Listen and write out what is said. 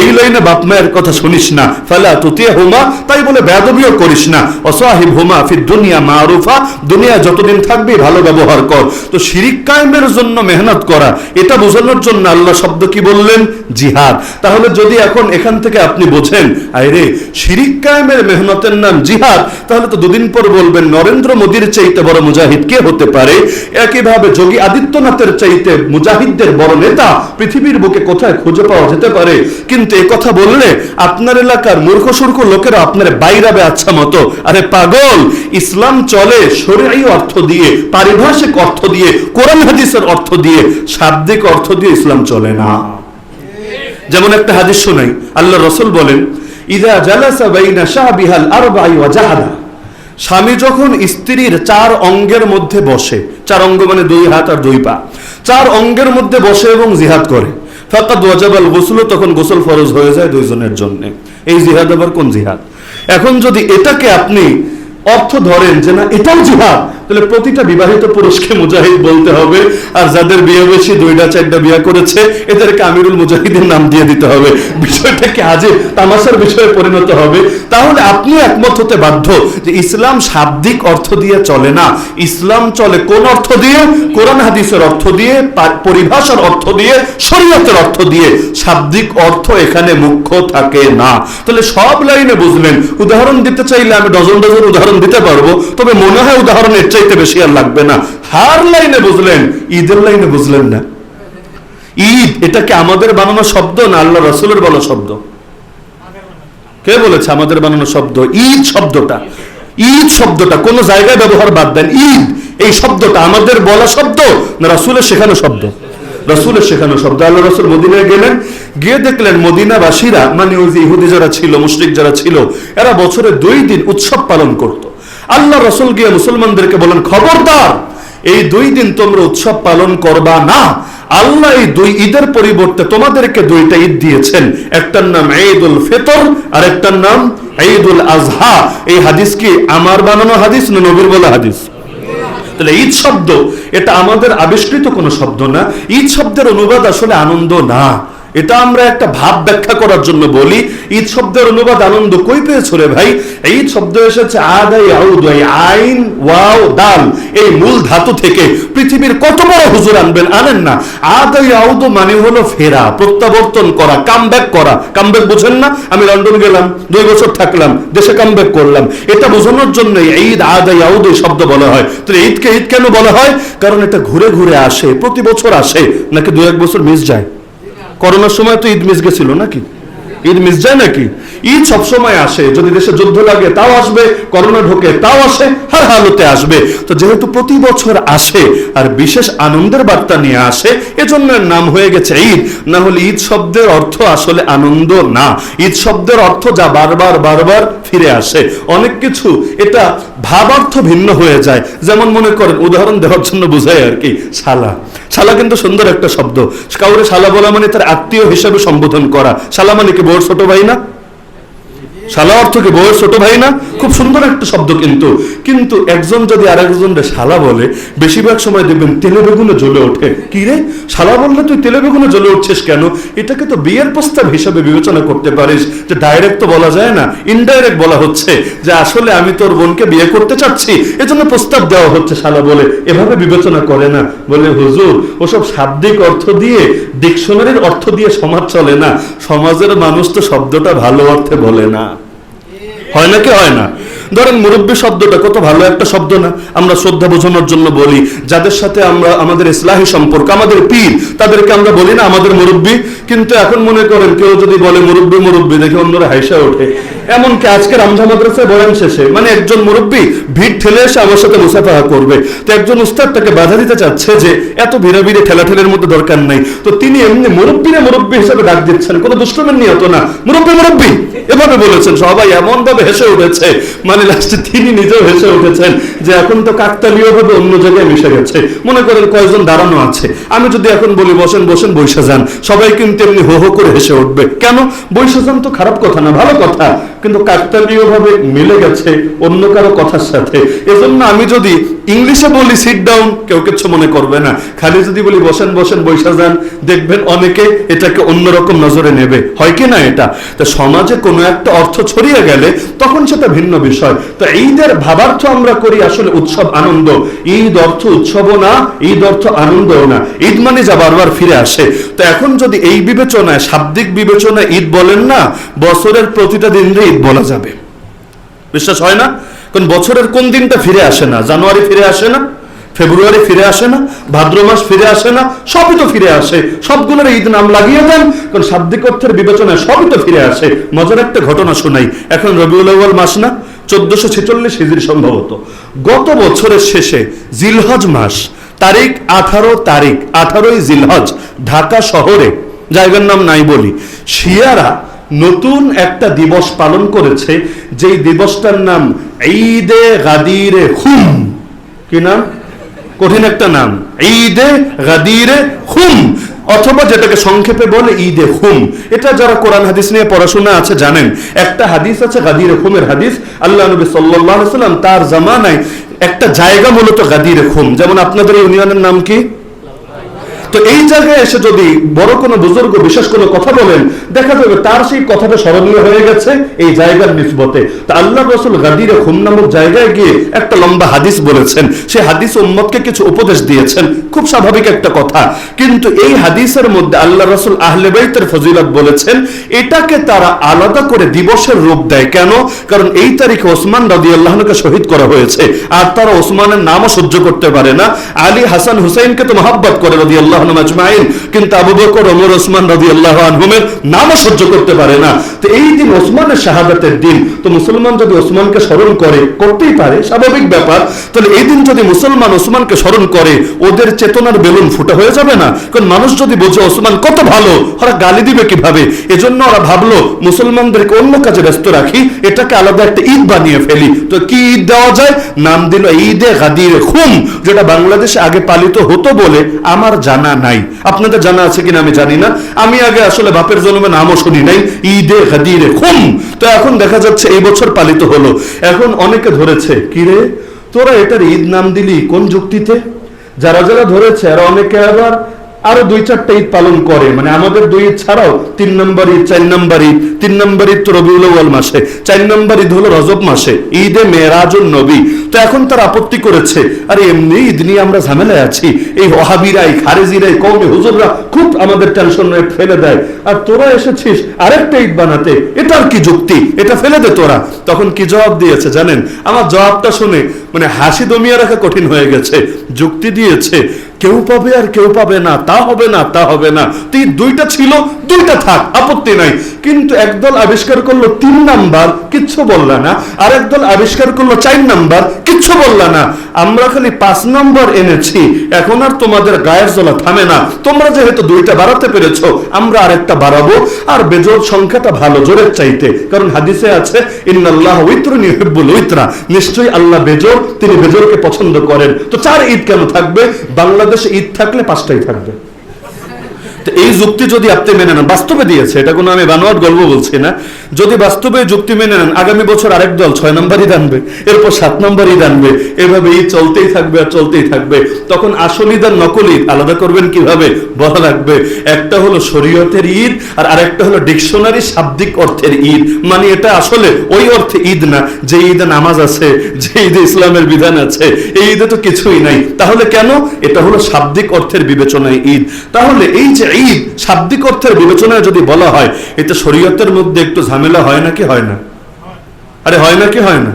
এই লাইনে বাপ মায়ের কথা শুনিস না। ফালা হোমা তাই বলে করিস না। হোমা ফির দুনিয়া দুনিয়া যতদিন থাকবে ভালো ব্যবহার কর। তো শিরিক কায়েমের জন্য মেহনত করা, এটা বোঝানোর জন্য আল্লাহ শব্দ কি বললেন? জিহাদ। তাহলে যদি এখন এখান থেকে আপনি বোঝেন আরে শিরিক কায়েমের মেহনতের নাম জিহাদ, তাহলে তো দুদিন পর বলবেন, নরেন্দ্র মোদীর চাইতে বড় মুজাহিদ কে হতে পারে? একইভাবে যোগী আদিত্যনাথের চাইতে মুজাহিদদের বড় নেতা পৃথিবীর বুকে কোথায় খুঁজে পাওয়া যেতে পারে? কিন্তু এ কথা বললে আপনার এলাকার মূর্খ সূর্খ লোকেরা আপনার বাইরাবে আচ্ছা মতো। আরে পাগল, ইসলাম চলে শরীয়ী অর্থ দিয়ে, পারিভাষিক অর্থ দিয়ে, কোরআন হাদিসের অর্থ দিয়ে, শাব্দিক অর্থ দিয়ে ইসলাম চলে না। যেমন একটা হাদিস শোনাই আল্লাহ রসুল বলেন, ইদা জালাসা বাইনা শাহবিহাল আরবাই ওয়া জাহাদা স্বামী যখন স্ত্রীর চার অঙ্গের মধ্যে বসে, চার অঙ্গ মানে দুই হাত আর দুই পা, চার অঙ্গের মধ্যে বসে এবং জিহাদ করে, ফাকাদ ওয়াজাবাল গোসল, তখন গোসল ফরজ হয়ে যায় দুইজনের জন্য। এই জিহাদ আবার কোন জিহাদ? এখন যদি এটাকে আপনি অর্থ ধরেন যে না, এটাও জিহাদ তাহলে প্রতিটা বিবাহিত পুরুষকে মুজাহিদ বলতে হবে। আর যাদের বিয়ে বেশি দুইটা, চারটা বিয়ে করেছে, এদেরকে আমিরুল মুজাহিদের নাম দিয়ে দিতে হবে। বিষয়টাকে আজে তামাশার বিষয়ে পরিণত হবে। তাহলে আপনি একমত হতে বাধ্য যে ইসলাম শাব্দিক অর্থ দিয়ে চলে না। ইসলাম চলে কোন অর্থ দিয়ে? কোরআন, হাদিসের অর্থ দিয়ে পরিভাষার অর্থ দিয়ে, শরীয়তের অর্থ দিয়ে। শাব্দিক অর্থ এখানে মুখ্য থাকে না। তাহলে সব লাইনে বুঝলেন। উদাহরণ দিতে চাইলে আমি ডজন ডজন উদাহরণ দিতে পারব। তবে মনে হয় উদাহরণের চাইতে বেশি আর লাগবে না। হার লাইনে বুঝলেন, ঈদের লাইনে বুঝলেন না। ঈদ, এটা কি আমাদের বানানো শব্দ না আল্লাহ রসুলের বলা শব্দ? কে বলেছে আমাদের বানানো শব্দ? ঈদ শব্দটা। ঈদ শব্দটা, কোন জায়গায় ব্যবহার বাদ দেন। ঈদ, এই শব্দটা আমাদের বলা শব্দ না রাসুলের শেখানো শব্দ? রাসুলের শেখানো শব্দ। আল্লাহ রসুল মদিনায় গেলেন, গিয়ে দেখলেন মদিনাবাসীরা মানে ওই যে ইহুদি যারা ছিল, মুশরিক যারা ছিল, এরা বছরে দুই দিন উৎসব পালন করত। আল্লাহ রসুল গিয়ে মুসলমানদেরকে বলেন, খবরদার, এই দুই দিন তোমরা উৎসব পালন করবা না। আল্লাহ এই দুই ঈদের পরিবর্তে তোমাদেরকে দুইটা ঈদ দিয়েছেন। একটার নাম ঈদুল ফিতর আর একটার নাম ঈদুল আজহা। এই হাদিস কি আমার বানানো হাদিস না নবীর বলা হাদিস? তাহলে ঈদ শব্দ, এটা আমাদের আবিষ্কৃত কোনো শব্দ না। ঈদ শব্দের অনুবাদ আসলে আনন্দ না। এটা আমরা একটা ভাব ব্যাখ্যা করার জন্য বলি। ঈদ শব্দের অনুবাদ আনন্দ কই পেয়েছ রে ভাই? ঈদ শব্দ এসেছে আইন, ওয়াও, দাল, এই মূল ধাতু থেকে পৃথিবীর কত বড় হুজুর আনবেন? আনেন না। আদাই আউদ মানে হলো ফেরা, প্রত্যাবর্তন করা কামব্যাক করা। কামব্যাক বুঝেন না? আমি লন্ডন গেলাম, দুই বছর থাকলাম, দেশে কামব্যাক করলাম। এটা বোঝানোর জন্য ঈদ আদাই আউদ এই শব্দ বলা হয়। তো ঈদকে ঈদ কেন বলা হয়? কারণ এটা ঘুরে ঘুরে আসে, প্রতি বছর আসে, নাকি দু এক বছর মিস যায়? করোনার সময় তো ঈদ মিস গেছিল নাকি? ঈদ মিস যায় নাকি? ঈদ সবসময় আসে, যদি দেশে যুদ্ধ লাগে তাও আসবে, করোনা ঢোকে তাও আসে, হার হালতে আসবে। তো যেহেতু প্রতি বছর আসে, আর বিশেষ আনন্দের বার্তা নিয়ে আসে, এজন্য নাম হয়ে গেছে ঈদ। না হলে ঈদ শব্দের অর্থ আসলে আনন্দ না। ঈদ শব্দের অর্থ যা বারবার বারবার ফিরে আসে। অনেক কিছু এটা ভাবার্থ ভিন্ন হয়ে যায়। যেমন মনে করেন, উদাহরণ দেওয়ার জন্য বোঝায় আর কি, শালা। শালা কিন্তু সুন্দর একটা শব্দ। কাউরে শালা বলা মানে তার আত্মীয় হিসেবে সম্বোধন করা। শালা মানে কি বড় ছোট ভাই না? শালা অর্থ কি বউয়ের ছোট ভাই না, খুব সুন্দর একটা শব্দ কিন্তু। কিন্তু একজন যদি আর একজনকে শালা বলে, বেশিরভাগ সময় দেখবেন তেলে বেগুনে জ্বলে ওঠে। কি রে? শালা বললে তুই তেলে বেগুনে জ্বলে উঠছিস কেন? এটাকে তো বিয়ের প্রস্তাব হিসাবে বিবেচনা করতে পারিস। যে ডাইরেক্ট তো বলা যায় না ইনডাইরেক্ট বলা হচ্ছে। যে আসলে আমি তোর বোনকে বিয়ে করতে চাচ্ছি, এজন্য প্রস্তাব দেওয়া হচ্ছে শালা বলে। এভাবে বিবেচনা করে না। বলে হুজুর, ওসব শাব্দিক অর্থ দিয়ে, ডিকশনারির অর্থ দিয়ে সমাজ চলে না। সমাজের মানুষ তো শব্দটা ভালো অর্থে বলে না। হয় নাকি হয় না? ধরেন মুরব্বী শব্দটা কত ভালো একটা শব্দ না? আমরা শ্রদ্ধা বোঝানোর জন্য বলি, যাদের সাথে আমরা, আমাদের ইসলাহি সম্পর্ক, আমাদের পীর, তাদেরকে আমরা বলি না আমাদের মুরব্বী। কিন্তু এখন মনে করেন কেউ যদি বলে মুরব্বী মুরব্বী, দেখে অন্যরা হাইসা ওঠে। এমনকি আজকে রামজা মাদ্রাসায় বয়ান শেষে মানে একজন মুরব্বী ভিড় ঠেলে এসে আমার সাথে মুসাফাহা করবে। তো একজন উস্তাদ তাকে বাধা দিতে চাচ্ছে যে, এত ভিড়ে ভিড়ে ঠেলা ঠেলের মধ্যে দরকার নাই। তো তিনি এমনি মুরব্বীরা মুরব্বী হিসেবে ডাক দিচ্ছেন। কোনো দুষ্টমের নিয়ত না। মুরব্বী মুরব্বী, এভাবে বলেছেন সবাই। এমন ভাবে হেসে উঠেছে। মানে লাস্টে তিনি নিজেও হেসে উঠেছেন যে, এখন তো কাকতালীয় ভাবে অন্য জায়গায় মিশে গেছে। মনে করেন কয়েকজন দাঁড়ানো আছে। আমি যদি এখন বলি, বসেন বসেন বৈশা যান সবাই কিন্তু এমনি হো হো করে হেসে উঠবে। কেন? বৈশা যান তো খারাপ কথা না, ভালো কথা। কিন্তু কাকতালীয় ভাবে মিলে গেছে অন্য কারও কথার সাথে। এজন্য আমি যদি ইংলিশে বলি সিট ডাউন কেউ কিছু মনে করবে না। খালি যদি বলি বসেন বসেন, বৈশা যান, দেখবেন অনেকে এটাকে অন্যরকম নজরে নেবে। হয় কি না এটা? তো সমাজে কোনো একটা অর্থ ছড়িয়ে গেলে তখন সেটা ভিন্ন বিষয়। তো ঈদের ভাবার্থ আমরা করি আসলে উৎসব, আনন্দ। ঈদ অর্থ উৎসবও না, ঈদ অর্থ আনন্দও না। ঈদ মানে যা বারবার ফিরে আসে। তো এখন যদি এই বিবেচনায়, শাব্দিক বিবেচনায় ঈদ বলেন না, বছরের প্রতিটা দিন ঈদ বলা যাবে। বিশ্বাস হয় না? কোন বছরের কোন দিনটা ফিরে আসে না? জানুয়ারি ফিরে আসে না? ফেব্রুয়ারি ফিরে আসে না? ভাদ্র মাস ফিরে আসে না? সবই তো ফিরে আসে। সবগুলোর ঈদ নাম লাগিয়ে দেন, কারণ শাব্দিক অর্থের বিবেচনায় সবই তো ফিরে আসে। মজার একটা ঘটনা শোনাই। এখন রবিউল আউয়াল মাস না? চোদ্দশো ছেচল্লিশ হিজড়ি সম্ভবত। গত বছরের শেষে জিলহজ মাস। তারিখ আঠারো তারিখ। আঠারোই জিলহজ, ঢাকা শহরে। জায়গার নাম নাই বলি। শিয়ারা নতুন একটা দিবস পালন করেছে, যেই দিবসটার নাম ঈদে গাদিরে খুম। কি নাম? কঠিন একটা নাম। ঈদে গাদিরে খুম। অথবা যেটাকে সংক্ষেপে বলে ঈদে হুম এটা যারা কোরআন হাদিস নিয়ে পড়াশোনা আছে জানেন, একটা হাদিস আছে গাদিরে খুমের হাদিস। আল্লাহ নবী আলাইহি সাল্লাম তার জামানায় একটা জায়গা মূলত গাদিরে হুম যেমন আপনাদের ইউনিয়নের নাম কি? তো এই জায়গায় এসে যদি বড় কোনো বুজুর্গ বিশেষ কোনো কথা বলেন, দেখা যাবে তার সেই কথাটা স্মরণীয় হয়ে গেছে এই জায়গার নিসবতে। তা আল্লাহ রসুল গাদিরে খুম নামক জায়গায় গিয়ে একটা লম্বা হাদিস বলেছেন। সেই হাদিস উম্মতকে কিছু উপদেশ দিয়েছেন। খুব স্বাভাবিক একটা কথা। কিন্তু এই হাদিসের মধ্যে আল্লাহ রসুল আহলে বাইতের ফজিলত বলেছেন, এটাকে তারা আলাদা করে দিবসের রূপ দেয়। কেন? কারণ এই তারিখে ওসমান রাজি আল্লাহকে শহীদ করা হয়েছে। আর তারা ওসমানের নামও সহ্য করতে পারে না। আলী হাসান হুসাইনকে তো মহাব্বত করে রাজি আল্লাহ কিন্তু আবু বকর, ওমর, ওসমান রাজি আল্লাহ নামও সহ্য করতে পারে না। তো এই দিন ওসমানের শাহাদাতের দিন, তো মুসলমান যদি ওসমানকে স্মরণ করে, করতেই পারে, স্বাভাবিক ব্যাপার। তাহলে এই দিন যদি মুসলমান ওসমানকে স্মরণ করে, ওদের চেতনার বেলুন হয়ে যাবে না? কারণ মানুষ যদি বোঝে ওসমান কত ভালো, ওরা গালি দিবে কীভাবে? এজন্য ওরা ভাবলো, মুসলমানদেরকে অন্য কাজে ব্যস্ত রাখি, এটাকে আলাদা একটা ঈদ বানিয়ে ফেলি। তো কি ঈদ দেওয়া যায়? নাম দিল ঈদে গাদির খুম, যেটা বাংলাদেশে আগে পালিত হতো বলে আমার জানা নাই। আপনাদের জানা আছে কিনা আমি জানি না। আমি আগে আসলে বাপের জন্মে নামও শুনি নাই। ঈদে হাদিরে খুম। তো এখন দেখা যাচ্ছে এই বছর পালিত হলো। এখন অনেকে ধরেছে কিরে তোরা এটার ঈদ নাম দিলি কোন যুক্তিতে? যারা যারা ধরেছে আর অনেকে আবার আরও দুই চারটা ঈদ পালন করে। মানে আমাদের দুই ঈদ ছাড়াও তিন নম্বর ঈদ, চার নম্বর ঈদ, তিন নম্বর ঈদ তো রবিউল মাসে, চার নম্বর ঈদ হলো রজব মাসে, ঈদে মেরাজুন নবী। তো এখন তার আপত্তি করেছে, আরে এমনি ঈদ নিয়ে আমরা ঝামেলায় আছি, এই ওহাবিরাই খারেজিরাই কৌমি হুজুররা খুব আমাদের টেনশন ফেলে দেয়। আর তোরা এসেছিস আরেকটা ঈদ বানাতে, এটার কি যুক্তি? এটা ফেলে দে তোরা। তখন কি জবাব দিয়েছে জানেন? আমার জবাবটা শুনে মানে হাসি দমিয়ে রাখা কঠিন হয়ে গেছে। যুক্তি দিয়েছে কেউ পাবে আর কেউ পাবে না, তা হবে না, তা হবে না। তুই দুইটা ছিল, দুইটা থাক, আপত্তি নাই। কিন্তু একদল আবিষ্কার করল তিন নাম্বার, কিচ্ছু বললা না। আর একদল আবিষ্কার করল চার নাম্বার কিচ্ছু বললা না। আমরা খালি পাঁচ নম্বর এনেছি। এখন আর তোমাদের গায়ের জ্বলা থামে না। তোমরা যেহেতু দুইটা বাড়াতে পেরেছ, আমরা আরেকটা বাড়াবো। আর বেজোর সংখ্যাটা ভালো জোরের চাইতে। কারণ হাদিসে আছে, ইন্নাল্লাহ উইত্রুন ইউহিব্বুল উইত্রা। নিশ্চয়ই আল্লাহ বেজোর তিনি বেজোরকে পছন্দ করেন। তো চার ঈদ কেন থাকবে? বাংলাদেশে ঈদ থাকলে পাঁচটাই থাকবে। এই যুক্তি যদি আপনি মেনে নেন, বাস্তবে দিয়েছে, এটা কোনো আমি বানোয়াট গল্প বলছি না। যদি বাস্তবে যুক্তি মেনে নেন, আগামী বছর আরেক দল ছয় নম্বর ঈদ আনবে এরপর সাত নম্বর ঈদ আনবে এভাবে ঈদ চলতেই থাকবে আর চলতেই থাকবে। তখন আসল ঈদ আর নকল ঈদ, আলাদা করবেন কীভাবে? বলা লাগবে, একটা হলো শরীয়তের ঈদ আর আরেকটা হলো ডিকশনারি শাব্দিক অর্থের ঈদ। মানে এটা আসলে ওই অর্থে ঈদ না, যে ঈদে নামাজ আছে, যে ঈদে ইসলামের বিধান আছে, এই ঈদে তো কিছুই নাই। তাহলে কেন? এটা হলো শাব্দিক অর্থের বিবেচনায় ঈদ। তাহলে এই যে ঈদ শাব্দিক অর্থের বিবেচনায় যদি বলা হয়, এতে শরীয়তের মধ্যে একটু ঝামেলা হয় নাকি হয় না? আরে হয় নাকি হয় না?